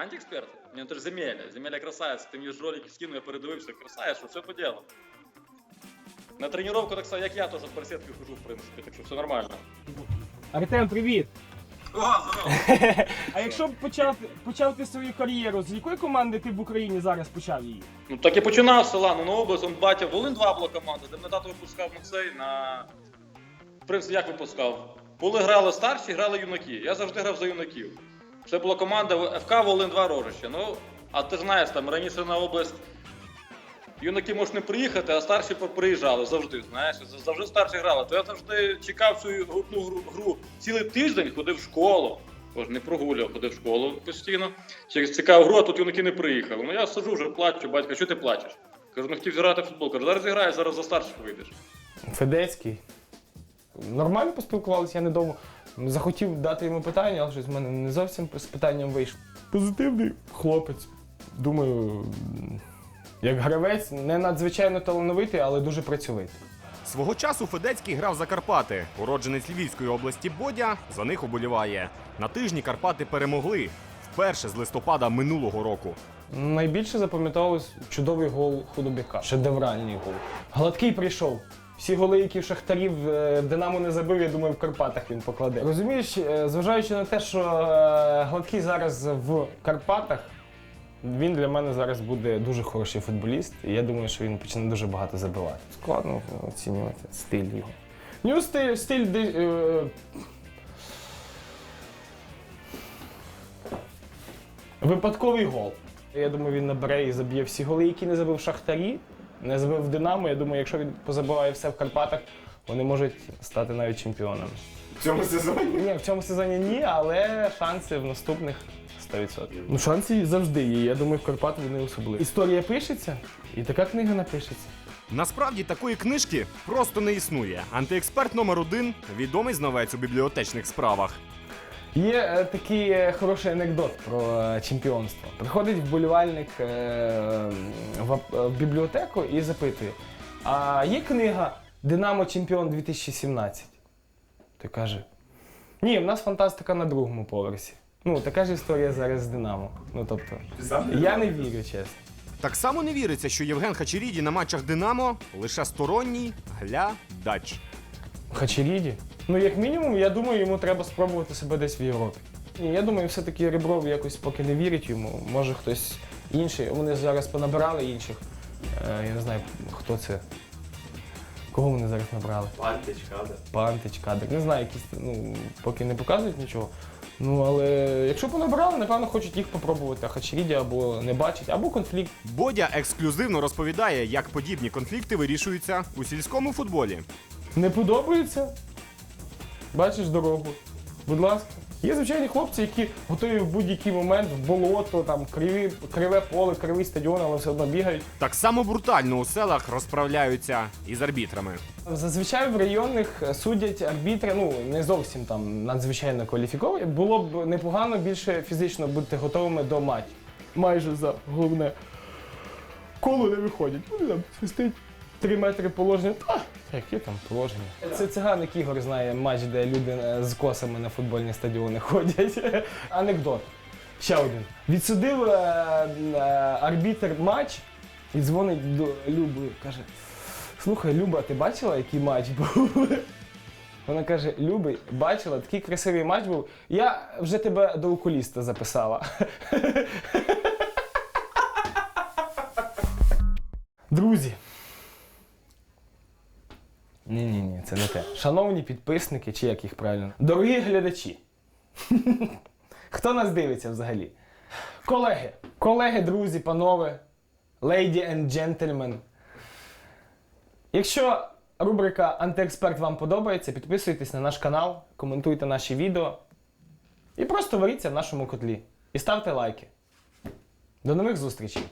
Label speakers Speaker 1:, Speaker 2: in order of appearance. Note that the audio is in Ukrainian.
Speaker 1: Антиексперт? Ні, ти ж Земеля. Земеля красавець. Ти мені ж ролики скинув, я передивився. Красавець, що все по ділу. На тренировку так само, як я теж по сітки хожу, в принципі, так що все нормально.
Speaker 2: Артем, привіт!
Speaker 1: О, здорово!
Speaker 2: А якщо б почав, почав ти свою кар'єру, з якої команди ти в Україні зараз почав її?
Speaker 1: Ну так і починав з села, ну на область, он батя Волин 2 була команда, де мене тато випускав на цей на. В принципі, як випускав? Коли грали старші, грали юнаки. Я завжди грав за юнаків. Це була команда ФК Волин 2 Рожище. Ну, а ти знаєш, там раніше на область юнаки можуть не приїхати, а старші приїжджали завжди. Знаєш, завжди старші грали. То я завжди чекав цю одну гру, цілий тиждень, ходив в школу. Тож не прогулював, ходив в школу постійно. Через цікаву гру, а тут юнаки не приїхали. Ну я сиджу вже плачу, батько, що ти плачеш? Кажу, ну хотів зіграти в футбол. Кажу, зараз зіграєш, зараз за старших вийдеш.
Speaker 3: Федецький. Нормально поспілкувалися, я недовго. Захотів дати йому питання, але щось в мене не зовсім з питанням вийшло. Позитивний хлопець. Думаю, як гравець, не надзвичайно талановитий, але дуже працьовитий.
Speaker 4: Свого часу Федецький грав за Карпати. Уродженець Львівської області Бодя за них уболіває. На тижні Карпати перемогли вперше з листопада минулого року.
Speaker 3: Найбільше запам'яталось чудовий гол худобяка. Шедевральний гол. Гладкий прийшов. Всі голи, які в шахтарів е, Динамо не забив, я думаю, в Карпатах він покладе. Розумієш, е, зважаючи на те, що е, гладкий зараз в Карпатах, він для мене зараз буде дуже хороший футболіст, і я думаю, що він почне дуже багато забивати. Складно оцінювати стиль його. У нього стиль, стиль де- Випадковий гол. Я думаю, він набере і заб'є всі голи, які не забив в Шахтарі, не забив в Динамо. Я думаю, якщо він позабиває все в Карпатах, вони можуть стати навіть чемпіонами.
Speaker 4: В цьому сезоні
Speaker 3: Ні, в цьому сезоні ні, але шанси в наступних 100%. Ну, шанси завжди є. Я думаю, в Карпатах вони особливі. Історія пишеться, і така книга напишеться.
Speaker 4: насправді такої книжки просто не існує. Антиексперт номер один відомий знавець у бібліотечних справах.
Speaker 3: Є е, такий е, хороший анекдот про е, чемпіонство. Приходить вболівальник в, в бібліотеку і запитує: А є книга Динамо Чемпіон 2017? Той каже: Ні, в нас фантастика на другому поверсі. Ну, така ж історія зараз з Динамо. Ну тобто, я не вірю, чесно.
Speaker 4: Так само не віриться, що Євген Хачеріді на матчах Динамо лише сторонній глядач.
Speaker 3: Хачеріді? Ну, як мінімум, я думаю, йому треба спробувати себе десь в Європі. Ні, я думаю, все-таки Ребров якось поки не вірить йому. Може хтось інший. Вони зараз понабирали інших. Е, я не знаю, хто це. Кого вони зараз набрали?
Speaker 5: Пантич, кадр.
Speaker 3: Пантич, кадр. Не знаю, якісь, ну, поки не показують нічого. Ну, але якщо понабирали, напевно, хочуть їх попробувати. А Хачеріді або не бачить, або конфлікт.
Speaker 4: Бодя ексклюзивно розповідає, як подібні конфлікти вирішуються у сільському футболі.
Speaker 3: Не подобається? Бачиш дорогу. Будь ласка. Є звичайні хлопці, які готові в будь-який момент в болото, там криві, криве поле, кривий стадіон, але все одно бігають.
Speaker 4: Так само брутально у селах розправляються із арбітрами.
Speaker 3: Зазвичай в районних судять арбітри, ну не зовсім там надзвичайно кваліфіковані. Було б непогано більше фізично бути готовими до матчу. Майже за головне коло не виходять. Вони там свистить. Три метри положення. Та, яке там положення? Це циганик Ігор знає матч, де люди е, з косами на футбольні стадіони ходять. Анекдот. Ще один. Відсудив е, е, арбітр матч і дзвонить до Люби. Каже: Слухай, Люба, ти бачила, який матч був? Вона каже: Любий, бачила, такий красивий матч був. Я вже тебе до окуліста записала. Друзі. Ні, ні, ні, це не те. Шановні підписники, чи як їх правильно? Дорогі глядачі. Хто нас дивиться взагалі? Колеги, колеги, друзі, панове, lady and gentlemen. Якщо рубрика Антиексперт вам подобається, підписуйтесь на наш канал, коментуйте наші відео і просто варіться в нашому котлі. І ставте лайки. До нових зустрічей!